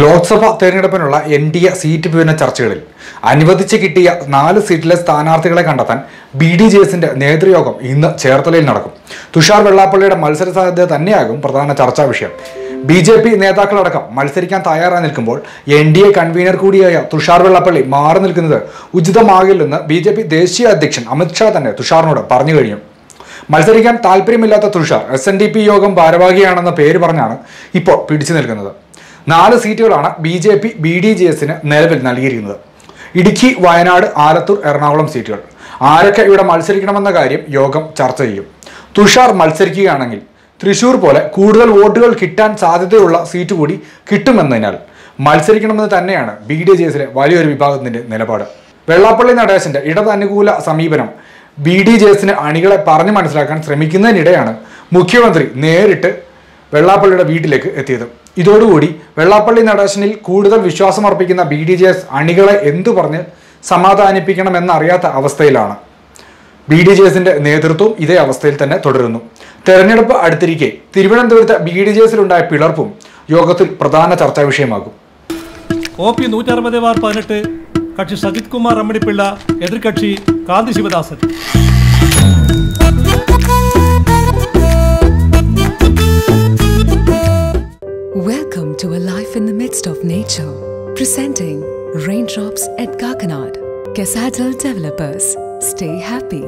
ലോക്സഭ തെരഞ്ഞെടുപ്പിനുള്ള N D A seat വിഭജന ചർച്ചകളിൽ അനുവദിച്ച് കിട്ടിയ നാല് സീറ്റിലെ സ്ഥാനാർത്ഥികളെ കണ്ടെത്താൻ ബി ഡി ജെ എസിന്റെ നേതൃയോഗം ഇന്ന് ചേർത്തലയിൽ നടക്കും. തുഷാർ വെള്ളാപ്പള്ളിയുടെ മത്സര സാധ്യത തന്നെയാകും പ്രധാന ചർച്ചാ വിഷയം. ബി ജെ പി നേതാക്കളടക്കം മത്സരിക്കാൻ തയ്യാറായി നിൽക്കുമ്പോൾ എൻ ഡി എ കൺവീനർ കൂടിയായ തുഷാർ വെള്ളാപ്പള്ളി മാറി നിൽക്കുന്നത് ഉചിതമാകില്ലെന്ന് ബി ജെ പി ദേശീയ അധ്യക്ഷൻ അമിത്ഷാ തന്നെ തുഷാറിനോട് പറഞ്ഞു കഴിഞ്ഞു. മത്സരിക്കാൻ താല്പര്യമില്ലാത്ത Thushar S N D P Yogam ഭാരവാഹിയാണെന്ന പേര് പറഞ്ഞാണ് ഇപ്പോൾ പിടിച്ചു നിൽക്കുന്നത്. നാല് സീറ്റുകളാണ് B J P B D J എസിന് നിലവിൽ നൽകിയിരിക്കുന്നത്. ഇടുക്കി വയനാട് ആലത്തൂർ എറണാകുളം സീറ്റുകൾ. ആരൊക്കെ ഇവിടെ മത്സരിക്കണമെന്ന കാര്യം യോഗം ചർച്ച ചെയ്യും. തുഷാർ മത്സരിക്കുകയാണെങ്കിൽ തൃശൂർ പോലെ കൂടുതൽ വോട്ടുകൾ കിട്ടാൻ സാധ്യതയുള്ള സീറ്റ് കൂടി കിട്ടുമെന്നതിനാൽ മത്സരിക്കണമെന്ന് തന്നെയാണ് ബി ഡി ജെ എസിലെ വലിയൊരു വിഭാഗത്തിന്റെ നിലപാട്. വെള്ളാപ്പള്ളി നടേശന്റെ ഇടത് അനുകൂല സമീപനം ബി ഡി ജെ എസിന് അണികളെ പറഞ്ഞു മനസ്സിലാക്കാൻ ശ്രമിക്കുന്നതിനിടെയാണ് മുഖ്യമന്ത്രി നേരിട്ട് വെള്ളാപ്പള്ളിയുടെ വീട്ടിലേക്ക് എത്തിയത്. ഇതോടുകൂടി വെള്ളാപ്പള്ളി നടേശനിൽ കൂടുതൽ വിശ്വാസമർപ്പിക്കുന്ന ബി ഡി ജെ എസ് അണികളെ എന്തു പറഞ്ഞ് സമാധാനിപ്പിക്കണമെന്നറിയാത്ത അവസ്ഥയിലാണ്. ബി ഡി ജെ എസിന്റെ നേതൃത്വം ഇതേ അവസ്ഥയിൽ തന്നെ തുടരുന്നു. തെരഞ്ഞെടുപ്പ് അടുത്തിരിക്കെ തിരുവനന്തപുരത്ത് ബി ഡി ജെ എസിലുണ്ടായ പിളർപ്പും യോഗത്തിൽ പ്രധാന ചർച്ചാ വിഷയമാകും. കക്ഷി സജിത് കുമാർ അമ്മണിപ്പിള്ള എതിർകക്ഷി കാന്തി Sivadasan. Life in the midst of nature. Presenting Raindrops at Kakanad. Casadal Developers. Stay happy.